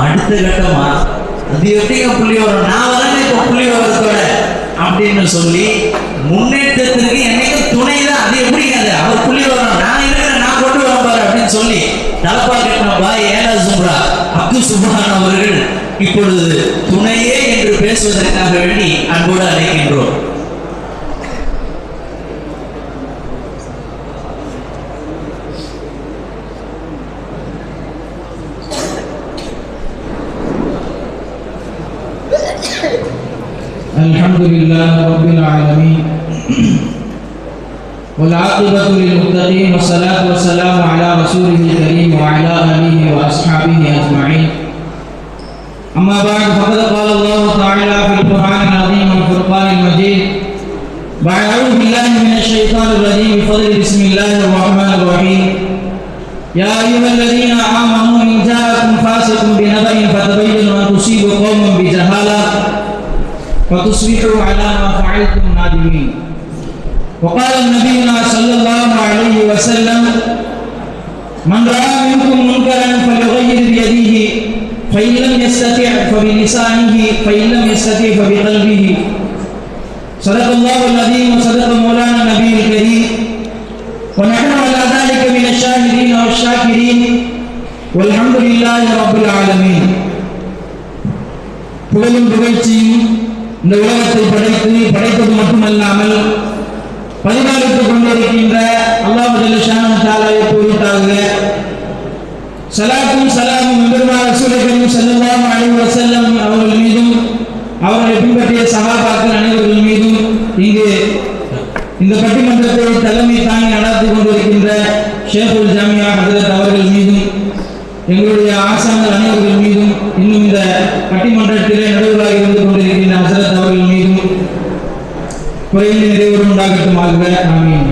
அடுத்த கட்டமா அது எப்படிங்க புள்ளி வரும்? நான் வரேன் இப்போ புள்ளி வரத்தோட அப்படின்னு சொல்லி முன்னேற்றத்திற்கு என்னைக்கும் துணை தான் அது எப்படிங்க அது? அவர் புள்ளி வரும் நான் இருக்கிறேன் நான் கொண்டு வரேன் பாரு அப்படின்னு சொல்லி தலப்பா கட்டின பாய் ஏலா சுப்ரா அப்து சுப்ரான் அவர்கள் இப்பொழுது துணையே என்று பேசுவதற்காக வேண்டி அன்போடு அழைக்கின்றோம். الحمد لله رب العالمين. والعاقبة للمتقين والصلاة والسلام على رسوله الكريم وعلى آله وأصحابه أجمعين. أما بعد فقد قال الله تعالى في القرآن العظيم والفرقان المجيد بعد أعوذ بالله من الشيطان الرجيم بفضل بسم الله الرحمن الرحيم. يا أيها الذين آمنوا إن جاءكم فاسق بنبأ فتبينوا أن تصيبوا قوما فتصبحوا على ما فعلتم نادمين وقال نبينا صلى الله عليه وسلم من رأى منكم منكرا فليغير بيده فإن لم يستطع فبلسانه فإن لم يستطع فبقلبه صدق الله العظيم وصدق مولانا النبي الكريم ونحن على ذلك من الشاهدين والشاكرين والحمد لله رب العالمين புகழும் புகழ்ச்சியும் இந்த உலகத்தை படைத்து படைத்தது மட்டுமல்லாமல் பரிபாலித்துக் கொண்டிருக்கின்ற அல்லாஹு ஜல்லஷானு தாலாவை கூறிட்டாங்க சலாத்தும் சலாமும் எம்பெருமான் ரசூலை கரீம் ஸல்லல்லாஹு அலைஹி அவர்கள் மீதும் அவர்களை பின்பற்றிய சகாபாக்கள் அனைவர்கள் மீதும் இங்கு இந்த பட்டிமன்றத்தை தலைமை தாங்கி நடத்தி கொண்டிருக்கின்ற ஷேகுல் ஜாமியா ஹசரத் அவர்கள் மீதும் எங்களுடைய ஆசான்கள் அனைவர்கள் மீதும் இன்னும் இந்த பட்டிமன்றத்திலே நடுவராக இருந்து கொண்டு குறைந்து நிறைவு உண்டாகட்டுமாக. ஆமீன்.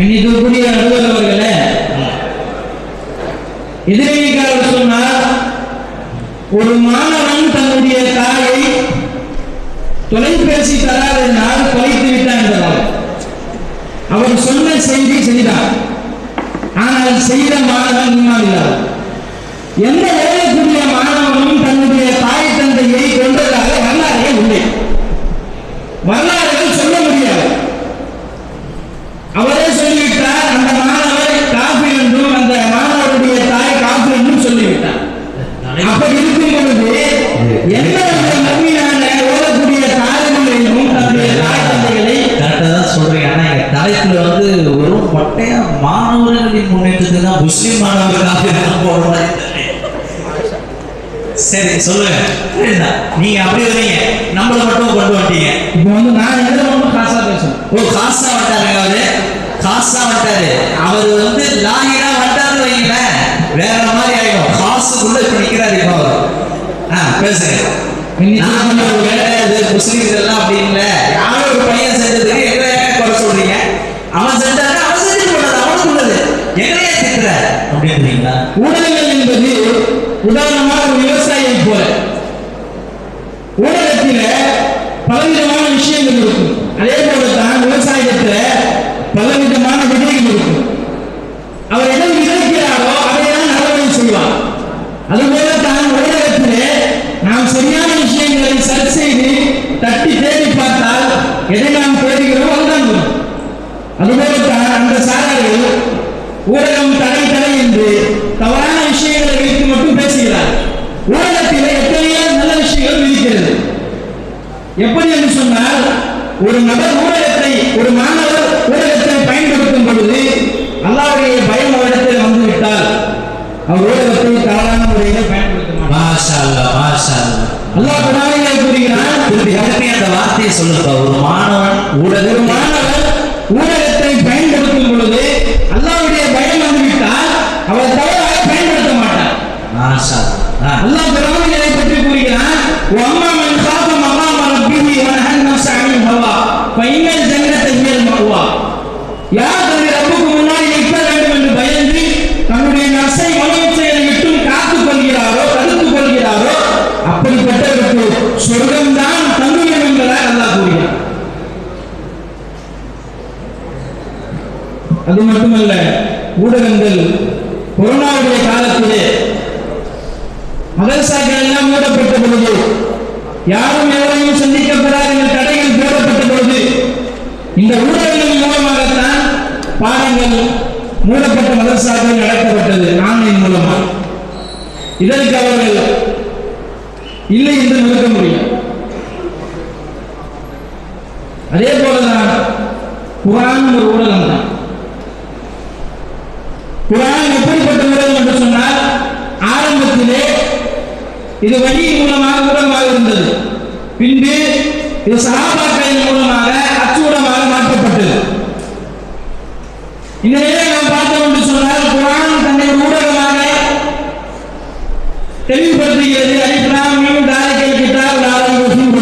எண்ணிக்கக்கூடிய நடுவர் அவர்களே எதிரணிக்காரர் சொன்னார் ஒரு மாணவன் தன்னுடைய தாயை தொலைபேசி தராதனால் தொலைத்து விட்டான் என்பதால். அவர் சொன்ன செய்தி செய்தார் ஆனால் செய்த மாணவன் இன்னாவில்லார் எந்த வேலைக்கு வரலாறுகள் சொல்ல முடியாது. அவரே சொல்லிவிட்டார் அந்த மாணவர் காஃபி என்றும் அந்த மாணவருடைய தாய் காஃபி என்றும் சொல்லிவிட்டார். அப்படி இருக்கும் பொழுது எந்த ஒரு நவீனான தாய்மொழியிலும் தன்னுடைய தாய் தந்தைகளை கரெக்டாக தான் சொல்றீங்க. ஆனா எங்க தலைப்புல வந்து ஒரு மொட்டையா மாணவர்களின் முன்னேற்றத்துக்கு தான் முஸ்லீம் மாணவர் இதெல்லாம் போடுற சரி சொல்லுங்க சரிதான். நீங்க அப்படி வரீங்க நம்மள மட்டும் கொண்டு வந்துட்டீங்க இப்போ வந்து நான் எந்த மட்டும் காசா பேசணும் ஓ காசா வந்துட்டாருங்க அவரு காசா வந்துட்டாரு அவர் வந்து லாகிரா வந்துட்டாருன்னு வைங்களேன் வேற மாதிரி ஆயிடும் காசுக்குள்ள இப்ப நிக்கிறாரு இப்போ அவர் ஆ பேசுங்க நான் வந்து ஒரு வேலை இது முஸ்லீம்ஸ் எல்லாம் அப்படி இல்லை யாரோ ஒரு பையன் செஞ்சதுக்கு எங்களை ஏன் குறை சொல்றீங்க அவன் செஞ்சாரு அவன் செஞ்சு போனது அவனுக்கு உள்ளது எங்களையே திட்டுற அப்படின்றீங்களா ஊடகங்கள் என்பது உதாரணமாக ஒரு விவசாயியை போல. ஊடகத்தில பலவிதமான விஷயங்கள் இருக்கும் அதே போலத்தான் விவசாயத்துல பலவிதமான விதைகள் இருக்கும் அவர் எதை விதைக்கிறாரோ அதை தான் அறுவடை செய்வார் அதுபோல தான் ஊடகத்திலே நாம் சரியான விஷயங்களை சரி செய்து தட்டி தேடி பார்த்தால் எதை நாம் தேடுகிறோம் அதுதான் வரும் அதுபோலத்தான் அந்த சாரர்கள் ஊடகம் தடை தடை என்று தவறான விஷயங்களை வைத்து மட்டும் பேசுகிறார் ஊடகத்தில் எத்தனையோ நல்ல விஷயங்கள் இருக்கிறது எப்படி என்று சொன்னால் ஒரு நபர் ஊடகத்தை ஒரு மாணவர் ஊடகத்தை பயன்படுத்தும் பொழுது அல்லாவுடைய பயம் அவரிடத்தில் வந்துவிட்டால் அவர் ஊடகத்தை தவறான முறையில் பயன்படுத்த மாட்டார். அல்லா குரானிலே கூறுகிறான். அந்த வார்த்தையை சொல்லுங்க ஒரு மாணவன் ஒரு ஊடகம் மாணவர் ஊடகத்தை பயன்படுத்தும் பொழுது அல்லாவுடைய பயம் வந்துவிட்டால் அவர் தவறாக பயன்படுத்த மாட்டார். அல்லா. இதை பற்றி கூறுகிறான் வம்மா மன் காஃப மகாம ரப்பிஹி வ நஹன் நஃப்ஸ அனில் ஜன்னத்தை ஃபைனல் ஜன்னத யார் தன்னை ரப்புக்கு முன்னாடி நிற்க வேண்டும் என்று பயந்து தன்னுடைய நசை மனோச்சையை விட்டும் காத்துக் கொள்கிறாரோ தடுத்துக் கொள்கிறாரோ அப்படிப்பட்டவருக்கு சொர்க்கம்தான் தங்குமிடம் என்பதாக அல்லாஹ் கூறுகிறார் அது மட்டுமல்ல ஊடகங்கள் கொரோனாவுடைய காலத்திலே மதரசாக்கள் எல்லாம் மூடப்பட்ட பொழுது யாரும் எவரையும் சந்திக்கப்படாத இந்த தடைகள் போடப்பட்ட பொழுது இந்த ஊடகங்கள் மூலமாகத்தான் பாடங்கள் மூடப்பட்ட எல்லாமே நடத்தப்பட்டது ஆன்லைன் மூலமா? இதற்கு அவர்கள் இல்லை என்று நிறுத்த முடியும் அதே போலதான் குரான் ஒரு ஊடகம் தான். குரான் எப்படிப்பட்ட ஊடகம் என்று சொன்னால் ஆரம்பத்திலே இது வழி மூலமாக ஊடகமாக இருந்தது. பின்பு இது சகாபாக்களின் மூலமாக அச்சூடமாக மாற்றப்பட்டது. இந்த நிலையை நாம் பார்த்தோம் என்று சொன்னால் குரான் தன்னை ஒரு ஊடகமாக தெளிவுபடுத்துகிறது. அலிஃப்லாம் மீம் தாலிகல் கிதாப் லா ரைப ஃபீஹி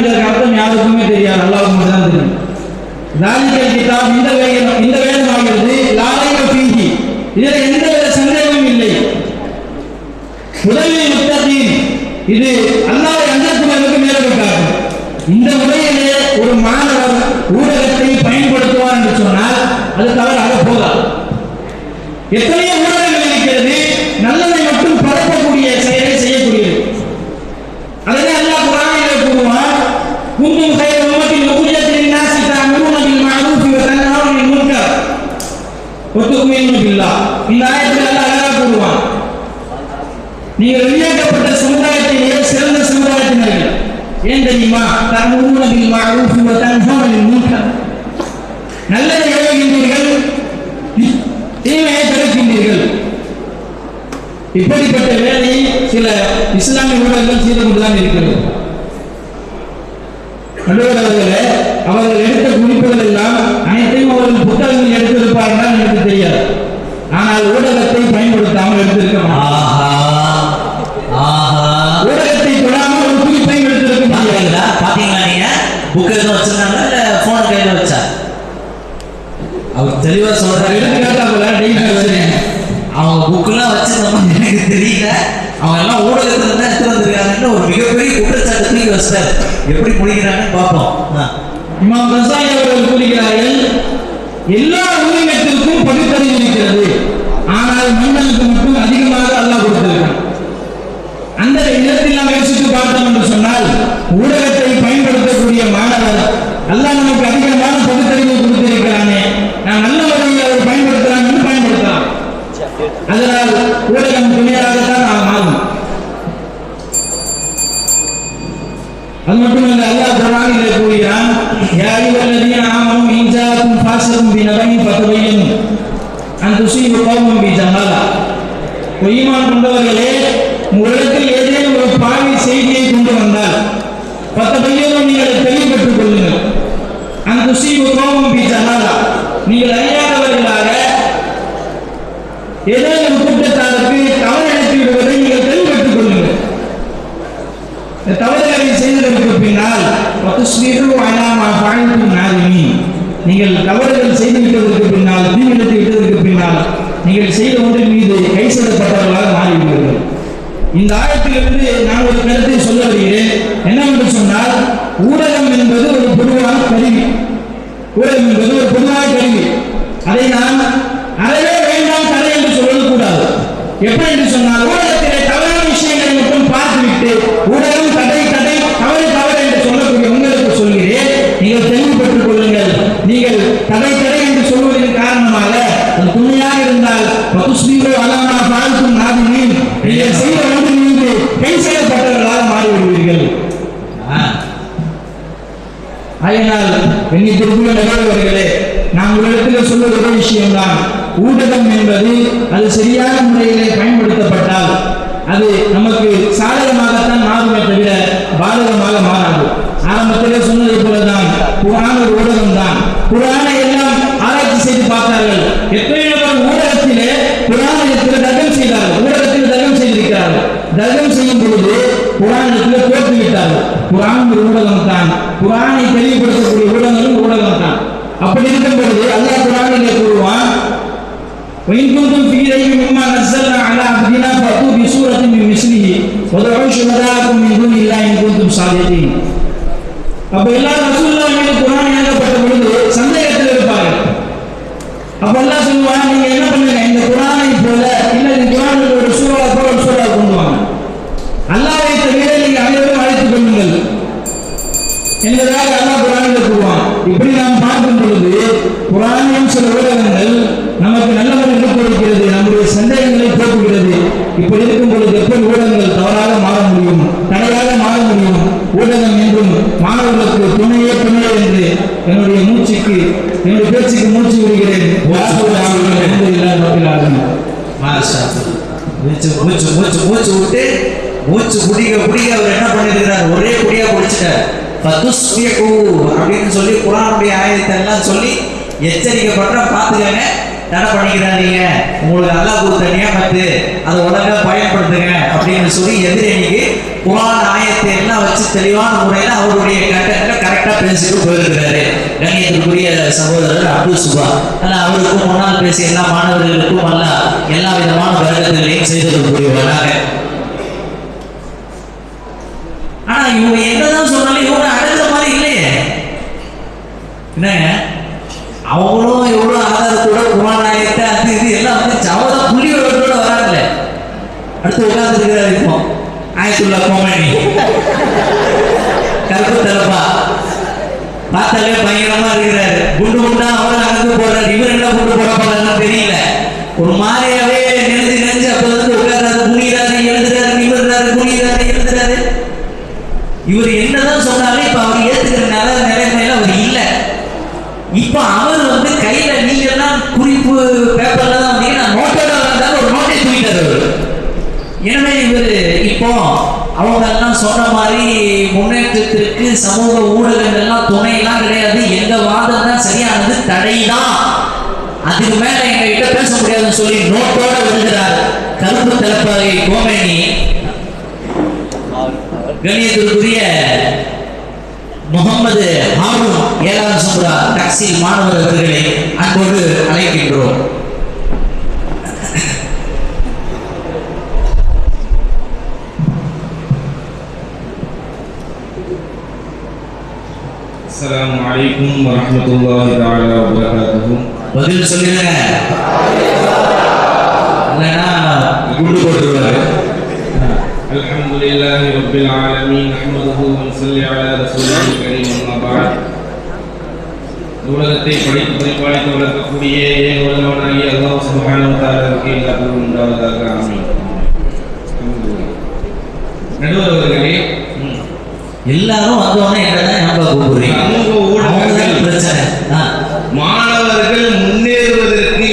இதற்கு அர்த்தம் யாருக்குமே தெரியாது. அல்லாவுக்கு மட்டும் தான் தெரியும். தாலிகல் கிதாப் இந்த வேகம் இந்த வேகம் ஆகிறது ரைப ஃபீஹி இதில் எந்த வித சந்தேகமும் இல்லை. முதலில் முத்தகீன் இது அல்லாஹ் அஞ்சத்துக்கு மேலவிட்டார்கள் இந்த முறையிலே ஒரு மாணவர் ஊடகத்தை அது தவறாக போகாது. எத்தனையோ ஊடகங்கள் இருக்கிறது நல்லதை மட்டும் பரப்பக்கூடிய செயலை செய்யக்கூடியது. அதனை அல்லாஹ் குர்ஆனிலே கூறுவான் குந்தும் செயல் உம்மத்தின் உஜ்ஜத்தின் நாசி தஅமுருன பில் மஅரூஃபி வ தன்ஹவுன அனில் முன்கர் வ து'மினூன பில்லாஹ் இந்த ஆயத்தில் அல்லாஹ் அழகா கூறுவான் நீங்கள் வெளியாக்கப்பட்ட சமுதாயத்திலேயே சிறந்த சமுதாயத்தினர்கள். ஏன் தெரியுமா? தஅமுருன பில் மஅரூஃபி வ தன்ஹவுன இப்படிப்பட்ட வேலையை சில இஸ்லாமிய ஊடகங்கள் செய்து கொண்டுதான் இருக்கிறது. நடுவர் அவர்களே அவர்கள் எடுத்த குறிப்புகள் எல்லாம் அனைத்தையும் அவர்கள் புத்தகங்கள் எடுத்திருப்பார்கள் எனக்கு தெரியாது ஆனால் ஊடகத்தை பயன்படுத்தாமல் எடுத்திருக்க மாட்டார் ஆஹா ஆஹா ஊடகத்தை தொடாமல் ஒரு குறிப்பையும் எடுத்திருக்க முடியாது பாத்தீங்களா பாத்தீங்களா நீங்க புக் எதுவும் வச்சிருந்தாங்க இல்ல போன் கையில வச்சா அவர் தெளிவா சொல்றாரு எடுத்துக்காட்டாக டெய்லி வச்சிருக்கேன் அவங்க புக்கெல்லாம் வச்சிருந்தோம் எனக்கு தெரியல அவங்க எல்லாம் ஊடகத்துல தான் எடுத்து வந்திருக்காங்கன்னு ஒரு மிகப்பெரிய குற்றச்சாட்டு தூக்கி வச்சிட்டாரு எப்படி முடிக்கிறாங்கன்னு பார்ப்போம் ஆ. இமாம் ரசாயி அவர்கள் கூறுகிறார்கள் எல்லா உயிரினத்திற்கும் பகுத்தறிவு இருக்கிறது ஆனால் மனிதனுக்கு மட்டும் அதிகமாக அல்லாஹ் கொடுத்திருக்கான் அந்த இடத்தில் நாம் யோசித்து பார்த்தோம் என்று சொன்னால் ஊடகத்தை பயன்படுத்தக்கூடிய மாணவர் அல்லாஹ் நமக்கு அதிகமான பகுத்தறிவை கொடுத்திருக்கிறானே நான் நல்ல முறையில் அவர் பயன்படுத்தலாம் என்று பயன்படுத்தலாம் அதனால் ஊடகம் துணையாகத்தான் நாம் மாறும் அது மட்டுமல்ல அல்லாஹ் குர்ஆனிலே கூறுகிறான் யா அய்யுஹல்லதீன ஆமனு இன் ஜாஅக்கும் ஃபாஸிகும் பினபையின் ஃபதபையனு அன் துஸீபு கௌமன் பிஜஹாலா பொய்மான் கொண்டவர்களே முரளி இந்த நான் ஒரு கருத்தை சொல்ல வருகிறேன். என்னவென்று சொன்னால் ஊடகம் என்பது ஒரு பொதுவான கருவி. ஊடகம் என்பது ஒரு பொதுவான கருவி. அதை நாம் அறவே வேண்டாம் தடை என்று சொல்லக்கூடாது. எப்படி என்று சொன்னால் ஊடகத்திலே தவறான விஷயங்களை மட்டும் பார்த்துவிட்டு ஊடகம் தடை தடை தவறு தவறு என்று சொல்லக்கூடிய உங்களுக்கு சொல்கிறேன். நீங்கள் தெளிவுபட்டுக் கொள்ளுங்கள். நீங்கள் தடை தடை என்று சொல்வதன் காரணமாக அது துணையாக இருந்தால் பகுஸ்மீரோ அலாமா பார்க்கும் நாதினீன் நீங்கள் செய்ய ஆகையினால் எண்ணித்திற்குள்ள நிகழ்வர்களே நாம் உங்களிடத்தில் சொல்ல ஒரு விஷயம்தான். ஊடகம் என்பது அது சரியான முறையிலே பயன்படுத்தப்பட்டால் அது நமக்கு சாதகமாகத்தான் மாறுமே தவிர பாதகமாக மாறாது. ஆரம்பத்திலே சொன்னதை போலதான் குரான் ஒரு ஊடகம் தான் குரானை எல்லாம் ஆராய்ச்சி செய்து பார்த்தார்கள். எத்தனையோ ஊடகத்திலே குரானிடத்தில் தகம் செய்தார்கள். ஊடகத்தில் தகம் செய்திருக்கிறார்கள். தகம் செய்யும் பொழுது குரானிடத்தில் போட்டு விட்டார்கள் குரான் ஒரு ஊடகம் தான் குரானை தெளிவுபடுத்தக்கூடிய ஊடகங்களும் ஊடகம் தான் அப்படி இருக்கும் பொழுது அல்லாஹ் குரானிலே கூறுவான் وإن كنتم في ريب مما نزلنا على عبدنا فأتوا بسورة من مثله وادعوا شهداءكم من دون الله إن كنتم صادقين அப்ப எல்லா ரசூல்லா இப்படி இருக்கும் பொழுது எப்படி ஊடகங்கள் தவறாக மாற முடியும் தடையாக மாற முடியும்? ஊடகம் என்றும் மாணவர்களுக்கு துணையே துணை என்று என்னுடைய மூச்சுக்கு என்னுடைய பேச்சுக்கு மூச்சு விடுகிறேன். அல்ஹம்துலில்லாஹ் மாஷா அல்லாஹ். மூச்சு மூச்சு மூச்சு மூச்சு விட்டு மூச்சு குடிக்க குடிக்க அவர் என்ன பண்ணிருக்கிறார் ஒரே குடியா குடிச்சிட்டார். ஃபதுஸ்பிகு அப்படின்னு சொல்லி குரானுடைய ஆயத்தை எல்லாம் சொல்லி எச்சரிக்கை பண்ற பார்த்துக்கங்க. என்ன பண்ணிக்கிறாதீங்க உங்களுக்கு அல்லாஹ் கொடுத்த நியமத்து அதை உடனே பயன்படுத்துங்க அப்படின்னு சொல்லி எதிரணிக்கு குரான் ஆயத்தை எல்லாம் வச்சு தெளிவான முறையில் அவருடைய கட்டத்தில் கரெக்டாக பேசிட்டு போயிருக்கிறாரு. கண்ணியத்திற்குரிய சகோதரர் அப்துல் சுபா. ஆனால் அவருக்கும் முன்னால் பேசிய எல்லா மாணவர்களுக்கும் அல்ல எல்லா விதமான வருடங்களையும் செய்திருக்கக்கூடியவராக ஆனா இவங்க என்னதான் சொன்னாலும் இவங்க அடுத்த மாதிரி இல்லையே. என்னங்க? அவங்களும் ஆயத்துல்லா கோமணி கருப்பு தலப்பா பார்த்தாலே பயங்கரமா இருக்கிறாரு குண்டு குண்டா அவர் அங்கே போறாரு இவர் என்ன குண்டு போட போறாருன்னு தெரியல ஒரு மாதிரியாவே நெஞ்சு நினைஞ்சு அப்ப வந்து உட்கார்றாரு குனிறாரு எழுதுறாரு நிமிர்றாரு குனிறாரு எழுதுறாரு இவர் என்னதான் சொன்னாலும் இப்ப அவர் ஏத்துக்கிற நில நிலைமையில அவர் இல்ல இப்ப அவர் வந்து கையில நீங்க எல்லாம் குறிப்பு பேப்பர்ல தான் வந்தீங்கன்னா நோட்டோட வந்தாலும் ஒரு நோட்டை தூக்கிட்டாரு அவர் எனவே இவர் இப்போ அவங்க எல்லாம் சொன்ன மாதிரி முன்னேற்றத்திற்கு சமூக ஊடகங்கள்லாம் துணையெல்லாம் கிடையாது. எங்க வாதம் தான் சரியானது தடை தான் அதுக்கு மேல எங்ககிட்ட பேச முடியாதுன்னு சொல்லி நோட்டோட விழுகிறார். கருப்பு தலைப்பாகை கோமேனி. கணியத்திற்குரிய முகமது ஹாரூன் ஏழாம் சுந்தரா டாக்ஸி மாணவர் அவர்களை அன்போடு அழைக்கின்றோம். السلام عليكم ورحمة الله تعالى وبركاته பதில் சொல்லுங்க இல்லைன்னா குண்டு போட்டுருவாரு الحمد لله رب العالمين نحمده ونصلي على رسوله الكريم أما بعد உலகத்தை படித்து பரிபாலித்து வளர்க்கக்கூடிய ஏன் உலகவனாகிய அல்லாஹ் சுப்ஹானஹு வ தஆலாவுக்கு எல்லா புகழும் உண்டாவதாக ஆமீன் நடுவர் அவர்களே ம். எல்லாரும் வந்தோடனே என்னதான் ஞாபகம் கூப்பிடுறீங்க? பிரச்சனை. மாணவர்கள் முன்னேறுவதற்கு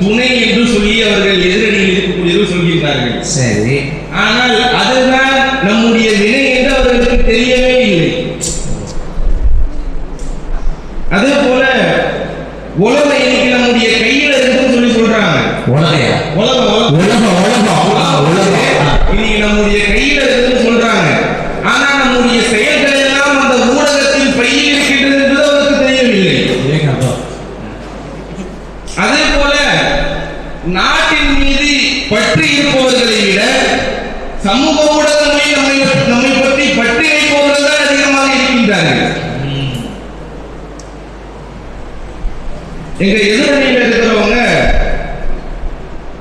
துணை என்று சொல்லி அவர்கள் எதிரணியில் இருக்கக்கூடியவர்கள் சொல்கின்றார்கள். சரி ஆனால் அதுதான் நம்முடைய வினை என்று அவர்களுக்கு தெரியவே இல்லை அதே போல உலகம் இன்னைக்கு நம்முடைய கையில இருக்குன்னு சொல்லி சொல்றாங்க உலகையா உலகம் உலகம் உலகம் உலகம் ஆ, உலகம் ஆ. இன்னைக்கு நம்முடைய கையில இருக்குன்னு சொல்றாங்க ஆனா நம்முடைய செயல்கள் எல்லாம் அந்த ஊடகத்தில் பையில் இருக்கின்றது என்பது அவருக்கு தெரியவில்லை ஏங்கப்பா. அதே போல நாட்டின் மீது பற்று இருப்பவர்களை விட சமூக ஊடகங்களில் நம்மை நம்மை பற்றி பற்றி வைப்பவர்கள் தான் அதிகமாக இருக்கின்றார்கள். எங்க எதிரணியில் இருக்கிறவங்க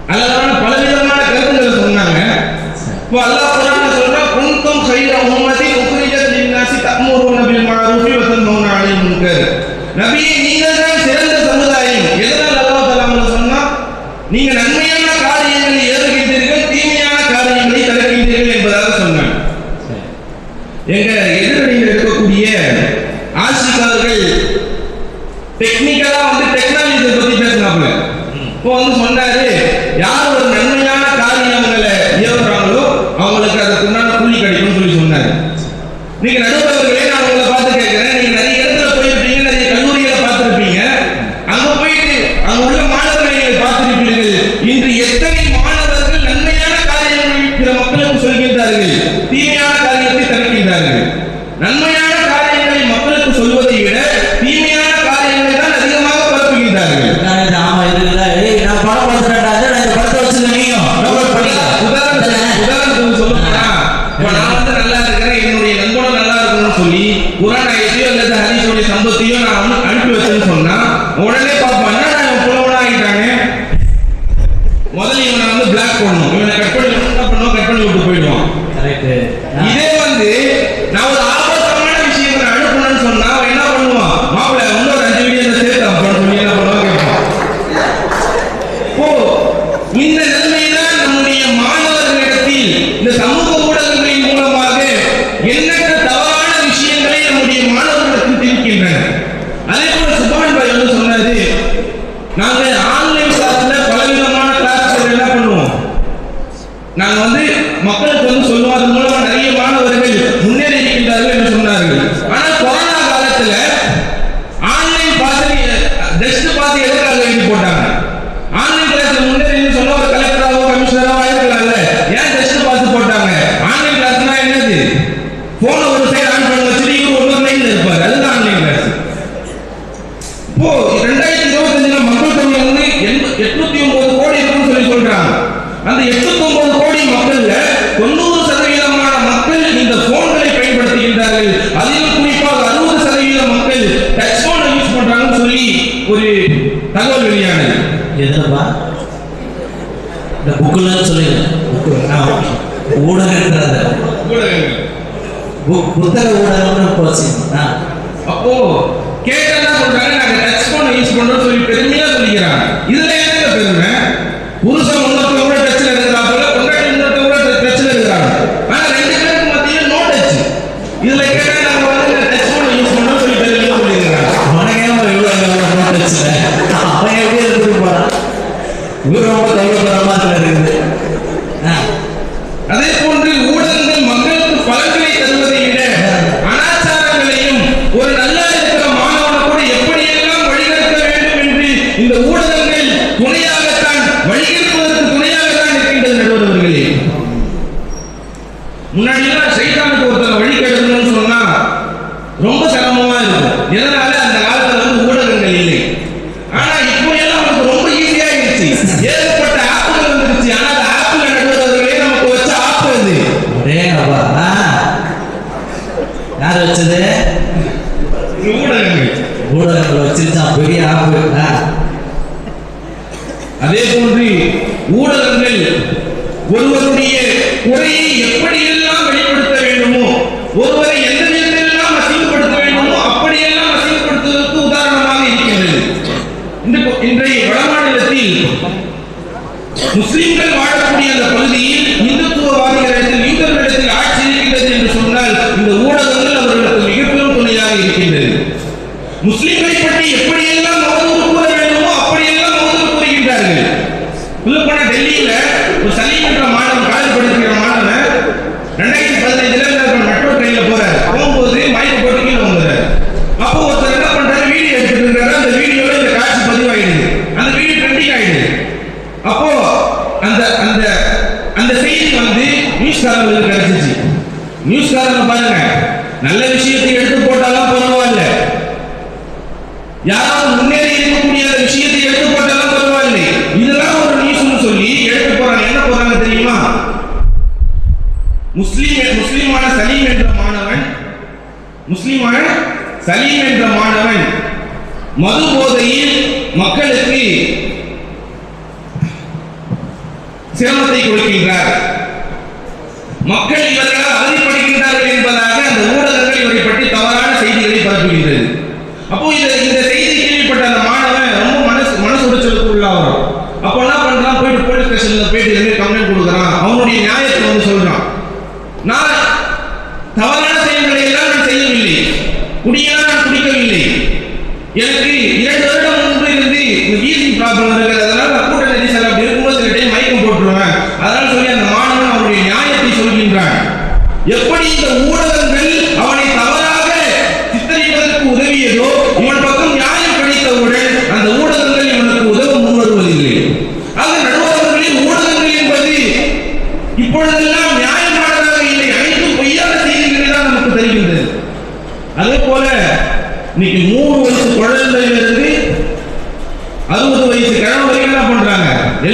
அழகான பலவிதமான கருத்துக்களை சொன்னாங்க இப்போ அல்லாஹ் குர்ஆன்ல சொல்றா குன்தும் கைர உம்மதி உக்ரிஜத் லின்னாசி தஅமுருன பில் மஅரூஃபி வ தன்ஹவுன அனில் முன்கர் நபியே நீங்கள் தான் சிறந்த சமுதாயம் எதனால் அல்லாஹ் தஆலா சொன்னா நீங்க நன்மையான காரியங்களை ஏறுகின்றீர்கள் தீமையான காரியங்களை தடுக்கின்றீர்கள் என்பதாக சொன்னாங்க சரி. எங்க எதிரணியில் இருக்கக்கூடிய ஆசிக் அவர்கள் டெக்னிக்கலா வந்து டெக்னாலஜியை பத்தி பேசினாப்புல இப்போ வந்து சொன்னாரு யார் ஒரு நன்மையான காரியங்களை ஏவுறாங்களோ அவங்களுக்கு அதுக்கு உண்டான கூலி கிடைக்கும்னு சொல்லி சொன்னாரு நீங்க நடுவர்களே Miren எதுப்பா இந்த புக்குலாம் சொல்லுங்க. ஊடகன்றது புத்தக ஊடகம்னு போச்சு. அப்போ கேட்டதா சொல்றாங்க நாங்க டச் பண்ண யூஸ் பண்றோம் சொல்லி பெருமையா சொல்லிக்கிறாங்க. இதில் என்ன பெருமை?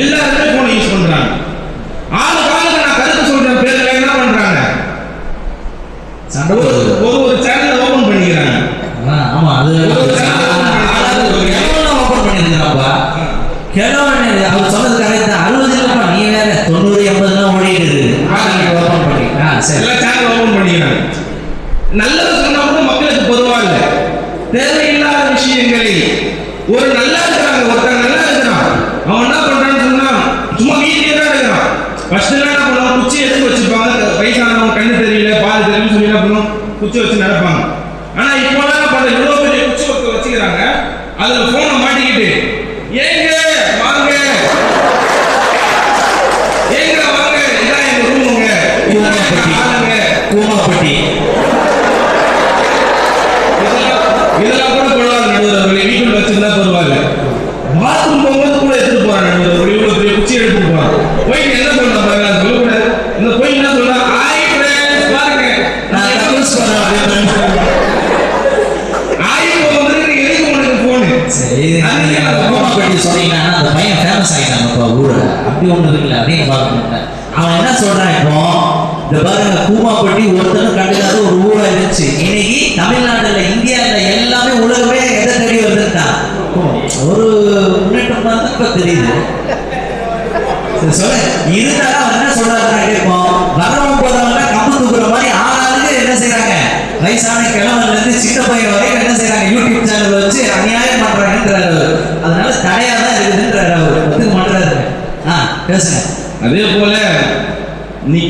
எல்லாருமே போன் யூஸ் பண்றாங்க. ஆளு காலுக்கு நான் கருத்து சொல்றேன் பேருல என்ன பண்றாங்க? சண்டை ಕುಚ್ಚು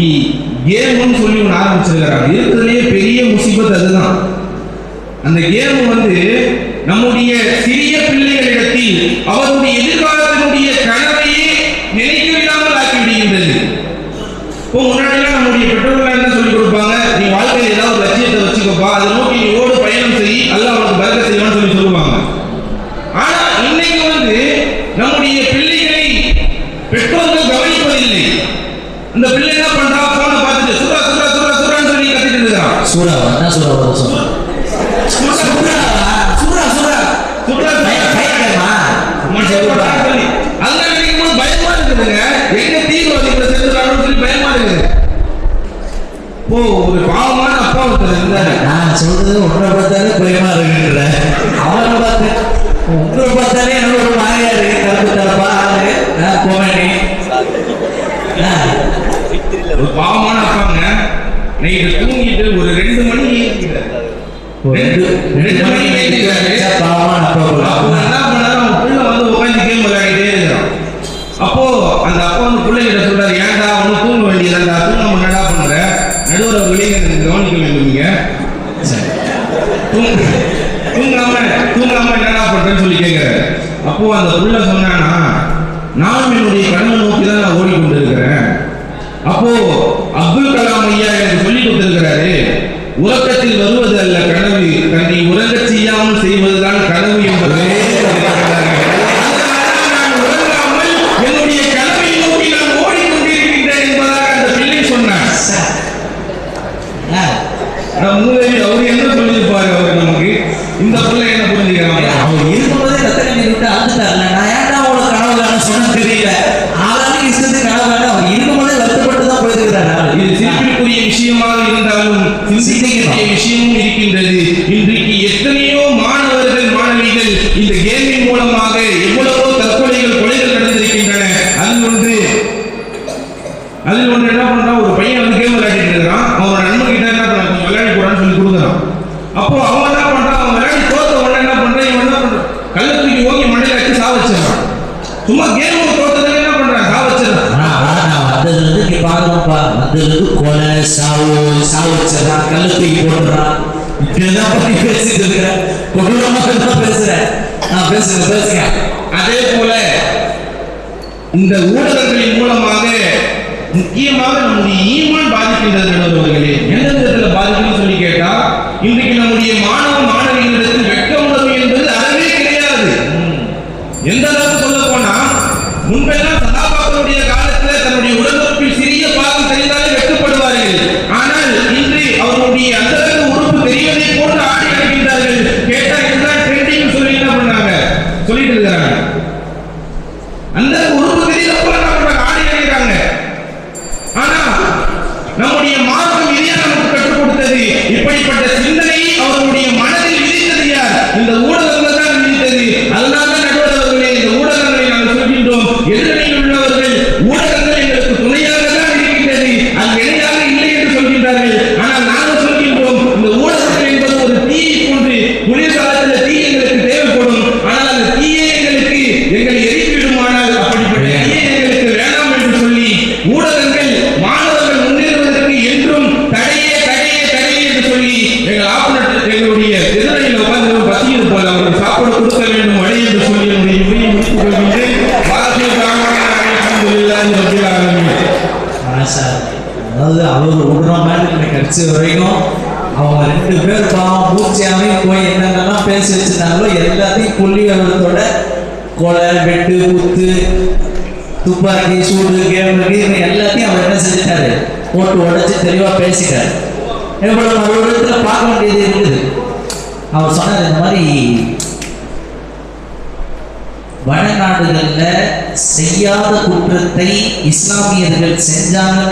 இன்னைக்கு கேம்னு சொல்லி ஒன்று ஆரம்பிச்சிருக்கிறாங்க இருக்கிறதுலே பெரிய முசிபத் அதுதான். அந்த கேம் வந்து நம்முடைய சிறிய பிள்ளைகளிடத்தில் அவருடைய எதிர்காலத்தினுடைய கனவையே நினைக்க விடாமல் ஆக்கி விடுகின்றது இப்போ முன்னாடிலாம் நம்முடைய பெற்றோர்கள் என்ன சொல்லி கொடுப்பாங்க? நீ வாழ்க்கையில் ஏதாவது லட்சியத்தை வச்சுக்கப்பா. அதை நோக்கி நீ ஓடு பயணம் செய். அல்ல அவனுக்கு பறக்க செய்யணும்னு சொல்லி சொல்லுவாங்க. சூறா என்ன சூறா வர சொல்றேன் ஒரு பாவமான அப்பா ஒருத்தர் நான் சொல்றது உன்னை பார்த்தாலே பயமா இருக்குன்ற அவனை பார்த்து உங்களை பார்த்தாலே எனக்கு இருக்கு தப்பு தப்பா ஆளு நான் பாவமான அப்பாங்க நைட்டு தூங்கிட்டு ஒரு ரெண்டு மணி ரெண்டு ரெண்டு மணி அப்போ அந்த அப்பா வந்து பிள்ளைகிட்ட சொல்றாரு ஏன்டா அவனு தூங்க வேண்டியதாண்டா தூங்க என்னடா பண்ற? நடுவர் வெளியே கவனிக்க வேண்டுவீங்க தூங்காம தூங்காம என்னடா பண்றேன்னு சொல்லி கேட்கிறாரு அப்போ அந்த புள்ள சொன்னானா நான் என்னுடைய கண்ணை நோக்கி தான் நான் ஓடிக்கொண்டிருக்கிறேன். அப்போ அப்துல் கலாம் ஐயா எனக்கு சொல்லி கொடுத்திருக்கிறாரு உறக்கத்தில் வருவது அல்ல கனவு. தன்னை உறங்க செய்யாமல் செய்வதுதான் கனவு என்பது. என்னுடைய மூலமாக முக்கியமாக நம்முடைய ஈமான் பாதிக்கின்றது நடுவர்களே எந்த விதத்துல பாதிக்கும்னு சொல்லி கேட்டா இன்றைக்கு நம்முடைய மாணவ மாணவிகளிடத்தில் வெட்ட உணர்வு என்பது அறவே கிடையாது. எந்த அளவுக்கு சொல்ல போனா முன்பெல்லாம் சகாபாக்களுடைய காலத்துல தன்னுடைய உடம்புக்கு சிறிய பாகம் தெரிந்தாலே வெட்கப்படுவார்கள். ஆனால் இன்று அவர்களுடைய அந்த உறுப்பு தெரியவதை போன்று ஆடி நடக்கின்றார்கள். கேட்டா இதுதான் ட்ரெண்டிங் சொல்லி என்ன பண்ணாங்க? சொல்லிட்டு இருக்கிறாங்க.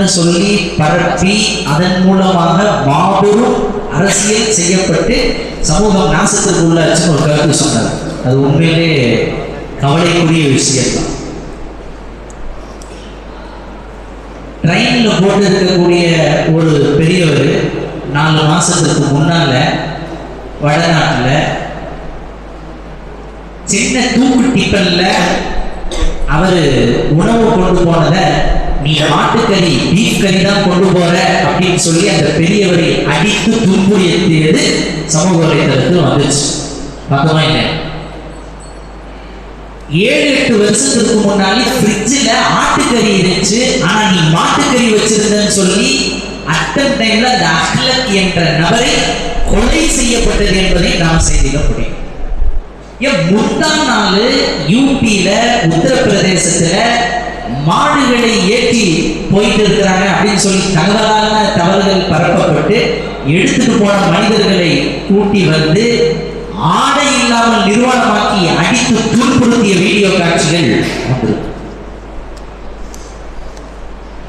என்று சொல்லி பரப்பி அதன் மூலமாக மாபெரும் அரசியல் செய்யப்பட்டு சமூகம் நாசத்துக்கு உள்ளாச்சுன்னு ஒரு கருத்து சொன்னார். அது உண்மையிலே கவலைக்குரிய விஷயம்தான் ட்ரெயினில் போட்டு இருக்கக்கூடிய ஒரு பெரியவர் நாலு மாசத்துக்கு முன்னால வடநாட்டில் சின்ன தூக்கு டிப்பன்ல அவர் உணவு கொண்டு போனதை நீ மாட்டுக்கறி பீஃப் கறி தான் கொண்டு போற அப்படின்னு சொல்லி அந்த பெரியவரை அடித்து துன்புறுத்தியது சமூக வலைதளத்தில் வந்துச்சு. பக்கமா இல்லை ஏழு எட்டு வருஷத்துக்கு முன்னாலே ஃப்ரிட்ஜில் ஆட்டுக்கறி இருந்துச்சு. ஆனா நீ மாட்டுக்கறி வச்சிருந்தன்னு சொல்லி அட்டன் டைம்ல அந்த அஹ்லக் என்ற நபரை கொலை செய்யப்பட்டது என்பதை நாம் செய்திட முடியும் ஏன் முந்தா நாள் யூபியில உத்தரப்பிரதேசத்துல மாடுகளை ஏற்றி போயிட்டு இருக்கிறாங்க அப்படின்னு சொல்லி தகவலான தவறுகள் பரப்பப்பட்டு எடுத்துட்டு போன மனிதர்களை கூட்டி வந்து ஆடை இல்லாமல் நிர்வாணமாக்கி அடித்து துன்புறுத்திய வீடியோ காட்சிகள்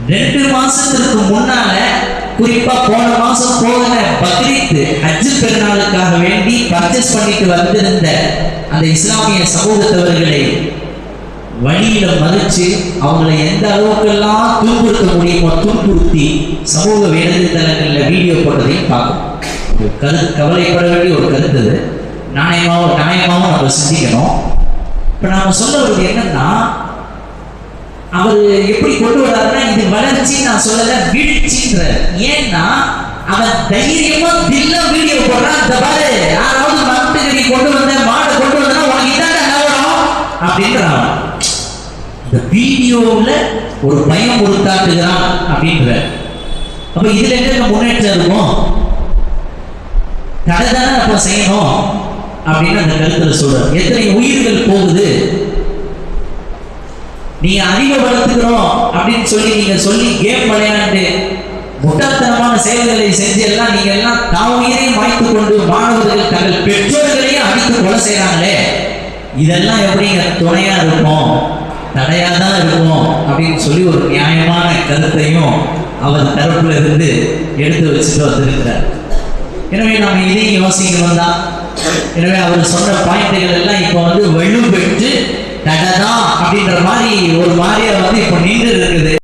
ரெண்டு மாசத்திற்கு முன்னால குறிப்பா போன மாசம் போகிற பக்ரீத் அஜு பெருநாளுக்காக வேண்டி பர்ச்சேஸ் பண்ணிட்டு வந்திருந்த அந்த இஸ்லாமிய சமூகத்தவர்களை வழியில மதிச்சு அவங்களை எந்த அளவுக்கெல்லாம் துன்புறுத்த முடியுமோ துன்புறுத்தி சமூக வலைதளங்கள்ல வீடியோ போட்டதையும் பார்க்கணும். ஒரு கரு கவலைப்பட வேண்டிய ஒரு கருத்து அது நாணயமாகவும் நாணயமாகவும் நம்ம சிந்திக்கணும். இப்போ நாம சொல்ல என்னன்னா அவர் எப்படி கொண்டு வர்றாருன்னா இது வளர்ச்சி நான் சொல்லல வீழ்ச்சின்ற ஏன்னா அவன் தைரியமா தில்ல வீடியோ போடுறான் இந்த பாரு யாராவது மாட்டுக்கறி கொண்டு வந்த மாடை கொண்டு வந்தா உனக்கு இதான் நிலவரம்? அப்படின்றான். இந்த வீடியோவில் ஒரு பயம் கொடுத்தாட்டுகிறான் அப்படின்ற அப்ப இதுல என்ன முன்னேற்றம் இருக்கும்? கடை தானே அப்ப செய்யணும் அப்படின்னு அந்த கருத்துல சொல்றாரு. எத்தனை உயிர்கள் போகுது? நீ அறிவை வளர்த்துக்கிறோம் அப்படின்னு சொல்லி நீங்க சொல்லி கேம் விளையாண்டு முட்டாள்தனமான செயல்களை செஞ்சு எல்லாம் நீங்க எல்லாம் தான் உயிரையும் வாய்த்து கொண்டு மாணவர்கள் தங்கள் பெற்றோர்களையும் அடித்து கொலை செய்யறாங்களே இதெல்லாம் எப்படிங்க துணையா இருக்கும்? தடையாக தான் இருக்கும் அப்படின்னு சொல்லி ஒரு நியாயமான கருத்தையும் அவர் தரப்புல இருந்து எடுத்து வச்சுட்டு வந்திருக்கிறார். எனவே நாம் இதையும் யோசிக்கணும் தான் எனவே அவர் சொன்ன பாயிண்ட்டுகள் எல்லாம் இப்போ வந்து வலு பெற்று தடதா அப்படின்ற மாதிரி ஒரு மாதிரியா வந்து இப்போ நீண்டு இருக்குது.